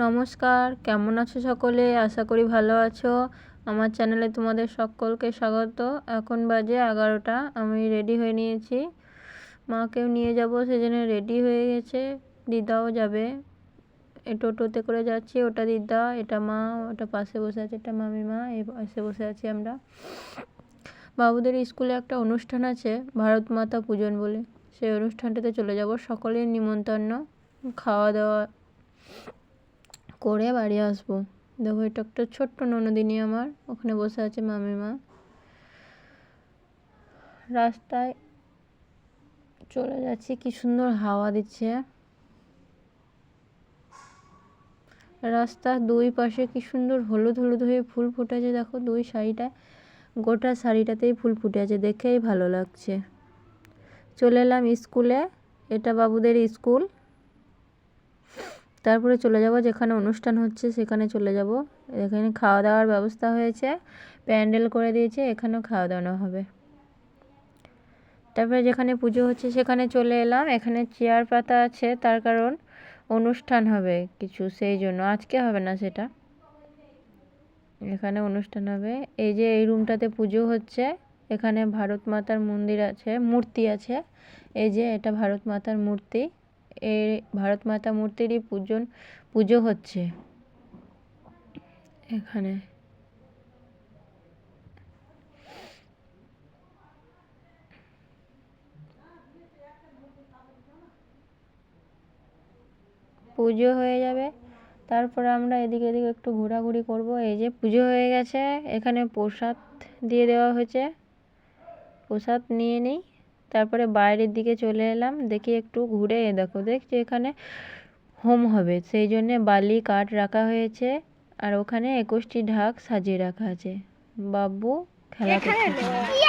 নমস্কার, কেমন আছো সকলে? আশা করি ভালো আছো। আমার চ্যানেলে তোমাদের সকলকে স্বাগত। এখন বাজে এগারোটা, আমি রেডি হয়ে নিয়েছি। মাকেও নিয়ে যাব সেজন্য রেডি হয়ে গেছে। দিদাও যাবে। এ টোটোতে করে যাচ্ছি, ওটা দিদা, এটা মা, ওটা পাশে বসে আছে, এটা মামিমা, এই পাশে বসে আছি আমরা। বাবুদের স্কুলে একটা অনুষ্ঠান আছে, ভারত মাতা পূজন বলে। সেই অনুষ্ঠানটাতে চলে যাব। সকলের নিমন্ত্রণ, খাওয়া দাওয়া করে বাড়ি আসব। দেখো, এটা একটা ছোট্ট ননদিনী আমার, ওখানে বসে আছে মামিমা। রাস্তায় চলে যাচ্ছি, কি সুন্দর হাওয়া দিচ্ছে। রাস্তার দুই পাশে কি সুন্দর হলুদ হলুদ হয়ে ফুল ফুটেছে, দেখো, দুই শাড়িটায় গোটা শাড়িটাতেই ফুল ফুটে আছে দেখেই ভালো লাগছে। চলে এলাম স্কুলে, এটা বাবুদের স্কুল। তারপরে চলে যাব, যেখানে অনুষ্ঠান হচ্ছে সেখানে চলে যাব। এখানে খাওয়া দাওয়ার ব্যবস্থা হয়েছে, প্যান্ডেল করে দিয়েছে, এখানেও খাওয়া দাওয়ানো হবে। তারপরে যেখানে পুজো হচ্ছে সেখানে চলে এলাম, এখানে চেয়ার পাতা আছে, তার কারণ অনুষ্ঠান হবে কিছু, সেই জন্য। আজকে হবে না সেটা। এখানে অনুষ্ঠান হবে। এই যে এই রুমটাতে পুজো হচ্ছে, এখানে ভারত মাতার মন্দির আছে, মূর্তি আছে। এই যে এটা ভারত মাতার মূর্তি। এই ভারত মাতা মূর্তিরই পূজন, পুজো হচ্ছে। এখানে। পুজো হয়ে যাবে। তারপর আমরা এদিকে এদিকে একটু ঘোরাঘুরি করব। এই যে পুজো হয়ে গেছে। এখানে প্রসাদ দিয়ে দেওয়া হয়েছে। প্রসাদ নিয়ে নিই। তারপরে বাইরের দিকে চলে এলাম দেখি একটু ঘুরে দেখো দেখছি এখানে হোম হবে সেই জন্যে বালি কাঠ রাখা হয়েছে আর ওখানে একুশটি ঢাক সাজিয়ে রাখা আছে। বাবু খেলা করছে।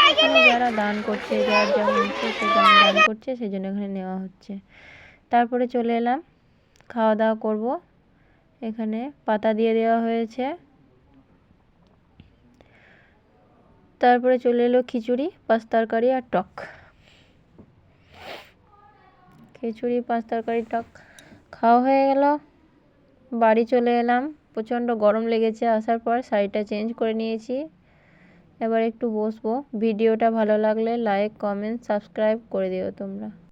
এখানে যারা দান করছে যার যেমন ইচ্ছে সে দান করছে সেই জন্য এখানে নেওয়া হচ্ছে। তারপরে চলে এলাম খাওয়া দাওয়া করব। এখানে পাতা দিয়ে দেওয়া হয়েছে। তারপরে চলে এলো খিচুড়ি পাঁচ তরকারি আর টক। খিচুড়ি, পাঁচ তরকারি, টক। খাওয়া হয়ে গেল। বাড়ি চলে এলাম। প্রচণ্ড গরম লেগেছে আসার পর, শাড়িটা চেঞ্জ করে নিয়েছি। এবার একটু বসবো। ভিডিওটা ভালো লাগলে লাইক, কমেন্ট, সাবস্ক্রাইব করে দিও তোমরা।